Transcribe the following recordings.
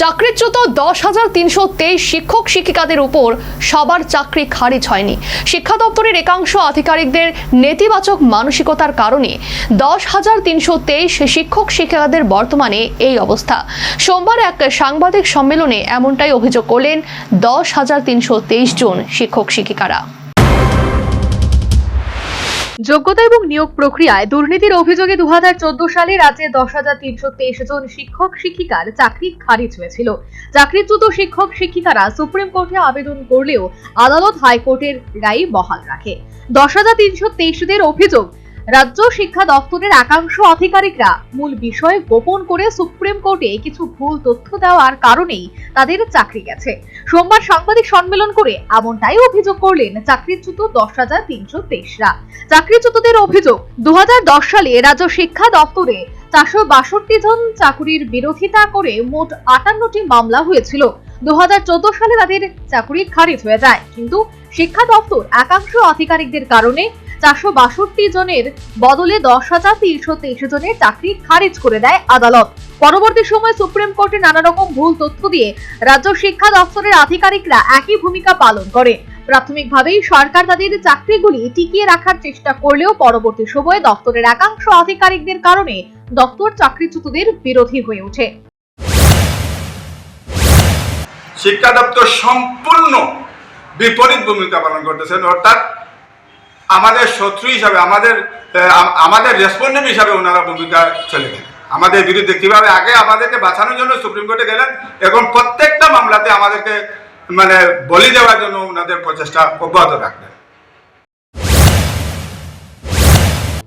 চাকরিচ্যুত দশ হাজার তিনশো তেইশ শিক্ষক শিক্ষিকাদের উপর সবার চাকরি খারিজ হয়নি। শিক্ষা দপ্তরের একাংশ আধিকারিকদের নেতিবাচক মানসিকতার কারণে দশ হাজার তিনশো তেইশ শিক্ষক শিক্ষিকাদের বর্তমানে এই অবস্থা। সোমবার এক সাংবাদিক সম্মেলনে এমনটাই অভিযোগ করলেন দশ হাজার তিনশো তেইশ জন শিক্ষক শিক্ষিকারা। যোগ্যতা এবং নিয়োগ প্রক্রিয়ায় দুর্নীতির অভিযোগে দু হাজার চোদ্দ সালে রাজ্যে দশ হাজার তিনশো তেইশ জন শিক্ষক, শিক্ষিকার চাকরি খারিজ হয়েছিল। চাকরিচ্যুত শিক্ষক, শিক্ষিকারা সুপ্রিম কোর্টে আবেদন করলেও আদালত হাইকোর্টের রায় বহাল রাখে। দশ হাজার তিনশো তেইশদের অভিযোগ, রাজ্য শিক্ষা দপ্তরের একাংশ আধিকারিকরা মূল বিষয় গোপন করে সুপ্রিম কোর্টে কিছু ভুল তথ্য দেওয়ার কারণেই তাদের চাকরি গেছে। সোমবার সাংবাদিক সম্মেলন করে এমনটাই অভিযোগ করলেন চাকরিচ্যুত দশ হাজার তিনশো তেইশরা। চাকরিচ্যুতদের অভিযোগ দু সালে রাজ্য শিক্ষা দপ্তরে চারশো বাষট্টি জন চাকুরির বিরোধিতা করে মোট আটান্নটি মামলা হয়েছিল। দু সালে তাদের চাকুরি খারিজ হয়ে যায়। কিন্তু শিক্ষা দপ্তর একাংশ আধিকারিকদের কারণে চারশো বাষট্টি জনের বদলে দশ হাজার তিনশো তেইশ জনের চাকরি খারিজ করে দেয় আদালত। পরবর্তী সময় সুপ্রিম কোর্টে নানা রকম ভুল তথ্য দিয়ে রাজ্য শিক্ষা দপ্তরের আধিকারিকরা একই ভূমিকা পালন করে। প্রাথমিকভাবেই সরকার তাদের চাকরিগুলি টিকিয়ে রাখার চেষ্টা করলেও পরবর্তী সময়ে দপ্তরের একাংশ আধিকারিকদের কারণে দপ্তর চাকরিচ্যুতদের বিরোধী হয়ে ওঠে। শিক্ষা দপ্তর সম্পূর্ণ বিপরীত ভূমিকা পালন করতেছেন অর্থাৎ আমাদের শত্রু হিসাবে, আমাদের আমাদের রেসপন্ডেন্ট হিসাবে ওনারা ভূমিকা চলে গেলেন আমাদের বিরুদ্ধে কীভাবে আগে আমাদেরকে বাঁচানোর জন্য সুপ্রিম কোর্টে গেলেন, এখন প্রত্যেকটা মামলাতে আমাদেরকে মানে বলি দেওয়ার জন্য ওনাদের প্রচেষ্টা অব্যাহত রাখবেন।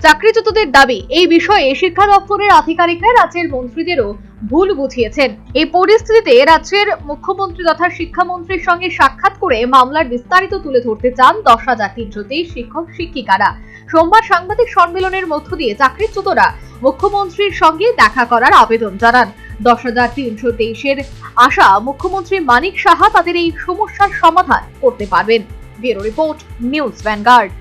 চাকরিচ্যুতদের দাবি, এই বিষয়ে শিক্ষা দপ্তরের আধিকারিকরা রাজ্যের মন্ত্রীদেরও ভুল বুঝিয়েছেন। এই পরিস্থিতিতে রাজ্যের মুখ্যমন্ত্রী তথা শিক্ষামন্ত্রীর সঙ্গে সাক্ষাৎ করে মামলার বিস্তারিত তুলে ধরতে চান দশ তিনশো তেইশ শিক্ষক শিক্ষিকারা। সোমবার সাংবাদিক সম্মেলনের মধ্য দিয়ে চাকরিচ্যুতরা মুখ্যমন্ত্রীর সঙ্গে দেখা করার আবেদন জানান। দশ হাজার তিনশো তেইশের আশা মুখ্যমন্ত্রী মানিক সাহা তাদের এই সমস্যার সমাধান করতে পারবেন। Bureau report, news Vanguard.